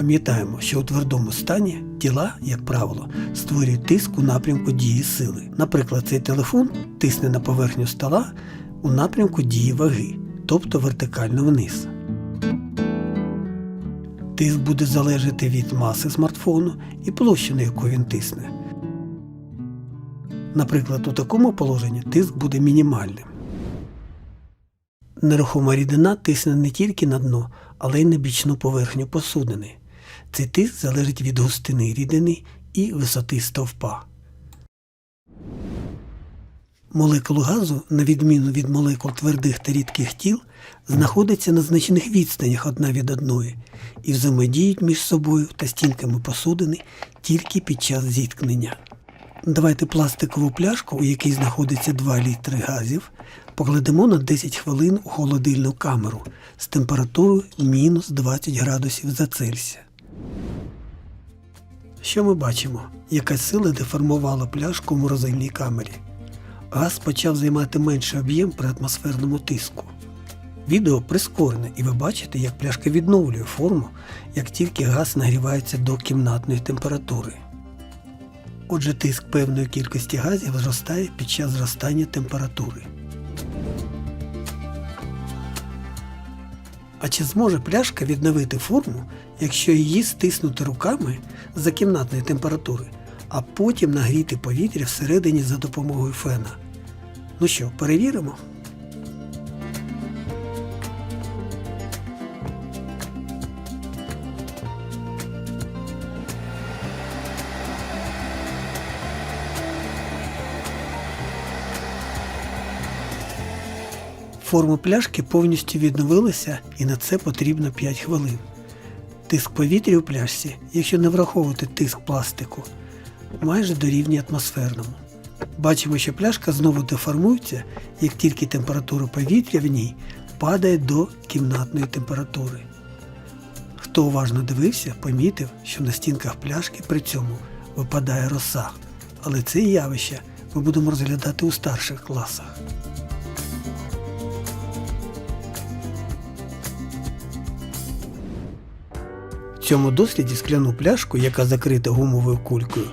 Пам'ятаємо, що у твердому стані тіла, як правило, створюють тиск у напрямку дії сили. Наприклад, цей телефон тисне на поверхню стола у напрямку дії ваги, тобто вертикально вниз. Тиск буде залежати від маси смартфону і площі, на яку він тисне. Наприклад, у такому положенні тиск буде мінімальним. Нерухома рідина тисне не тільки на дно, але й на бічну поверхню посудини. Цей тиск залежить від густини рідини і висоти стовпа. Молекули газу, на відміну від молекул твердих та рідких тіл, знаходяться на значних відстанях одна від одної і взаємодіють між собою та стінками посудини тільки під час зіткнення. Давайте пластикову пляшку, у якій знаходиться 2 літри газів, покладемо на 10 хвилин у холодильну камеру з температурою мінус 20 градусів за Цельсія. Що ми бачимо? Якась сила деформувала пляшку в морозильній камері. Газ почав займати менший об'єм при атмосферному тиску. Відео прискорене, і ви бачите, як пляшка відновлює форму, як тільки газ нагрівається до кімнатної температури. Отже, тиск певної кількості газів зростає під час зростання температури. А чи зможе пляшка відновити форму, якщо її стиснути руками за кімнатної температури, а потім нагріти повітря всередині за допомогою фена? Ну що, перевіримо? Форма пляшки повністю відновилася і на це потрібно 5 хвилин. Тиск повітря у пляшці, якщо не враховувати тиск пластику, майже дорівнює атмосферному. Бачимо, що пляшка знову деформується, як тільки температура повітря в ній падає до кімнатної температури. Хто уважно дивився, помітив, що на стінках пляшки при цьому випадає роса, але це явище ми будемо розглядати у старших класах. Цьому досліді скляну пляшку, яка закрита гумовою кулькою,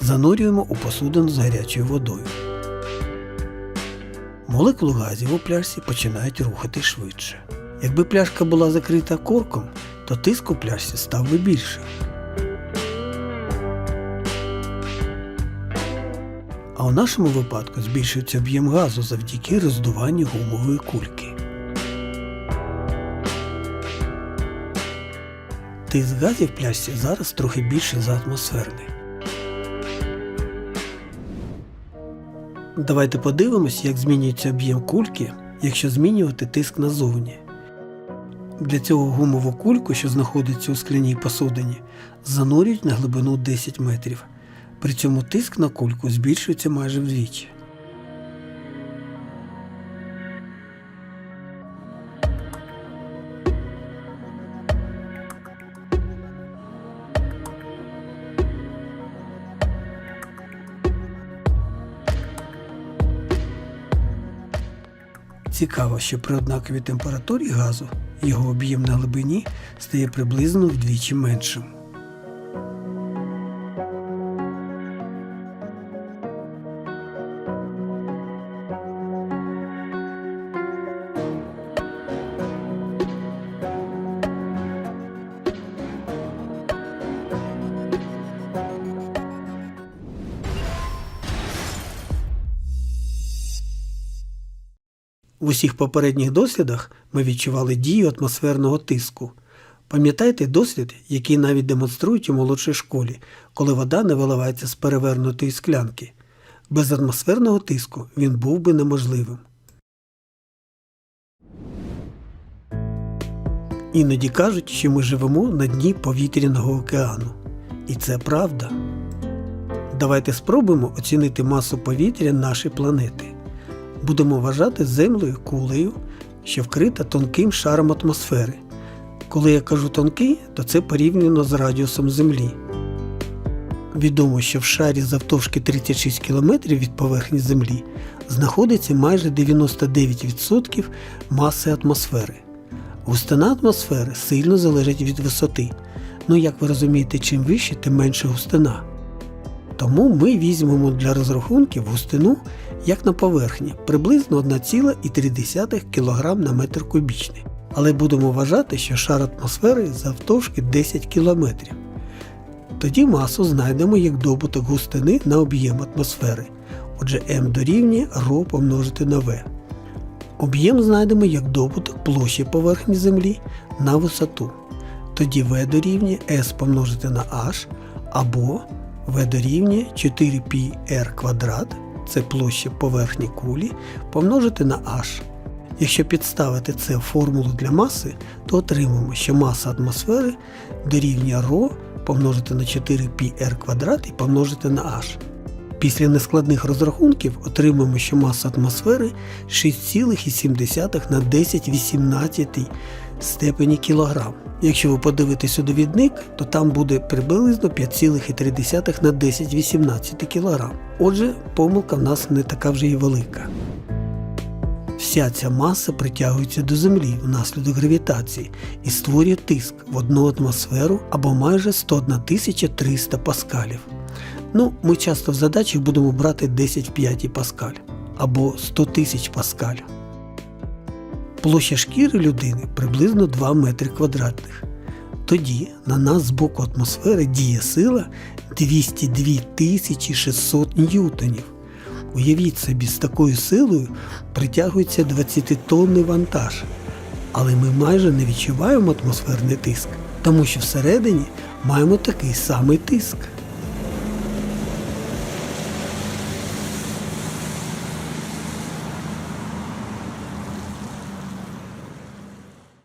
занурюємо у посудину з гарячою водою. Молекули газів у пляшці починають рухати швидше. Якби пляшка була закрита корком, то тиск у пляшці став би більший. А у нашому випадку збільшується об'єм газу завдяки роздуванню гумової кульки. Тиск газів в пляшці зараз трохи більший за атмосферний. Давайте подивимось, як змінюється об'єм кульки, якщо змінювати тиск назовні. Для цього гумову кульку, що знаходиться у скляній посудині, занурюють на глибину 10 метрів. При цьому тиск на кульку збільшується майже вдвічі. Цікаво, що при однаковій температурі газу його об'єм на глибині стає приблизно вдвічі меншим. В усіх попередніх дослідах ми відчували дію атмосферного тиску. Пам'ятаєте дослід, який навіть демонструють у молодшій школі, коли вода не виливається з перевернутої склянки. Без атмосферного тиску він був би неможливим. Іноді кажуть, що ми живемо на дні повітряного океану. І це правда. Давайте спробуємо оцінити масу повітря нашої планети будемо вважати землею кулею, що вкрита тонким шаром атмосфери. Коли я кажу тонкий, то це порівняно з радіусом Землі. Відомо, що в шарі завтовшки 36 км від поверхні Землі знаходиться майже 99% маси атмосфери. Густина атмосфери сильно залежить від висоти. Ну, як ви розумієте, чим вище, тим менше густина. Тому ми візьмемо для розрахунків густину як на поверхні приблизно 1,3 кг на метр кубічний. Але будемо вважати, що шар атмосфери завтовшки 10 км. Тоді масу знайдемо як добуток густини на об'єм атмосфери. Отже, m дорівнює ρ помножити на v. Об'єм знайдемо як добуток площі поверхні Землі на висоту. Тоді v дорівнює s помножити на h або v дорівнює 4πr квадрат, це площа поверхні кулі, помножити на h. Якщо підставити це в формулу для маси, то отримаємо, що маса атмосфери дорівнює ρ помножити на 4πr квадрат і помножити на h. Після нескладних розрахунків отримаємо, що маса атмосфери 6,7 на 1018 степені кілограм. Якщо ви подивитесь у довідник, то там буде приблизно 5,3 на 1018 кілограм. Отже, помилка в нас не така вже і велика. Вся ця маса притягується до Землі внаслідок гравітації і створює тиск в одну атмосферу або майже 101 300 паскалів. Ну, ми часто в задачах будемо брати 10 в 5 паскаль або 100 тисяч паскаль. Площа шкіри людини приблизно 2 метри квадратних. Тоді на нас з боку атмосфери діє сила 202 600 ньютонів. Уявіть собі, з такою силою притягується 20-тонний вантаж. Але ми майже не відчуваємо атмосферний тиск, тому що всередині маємо такий самий тиск.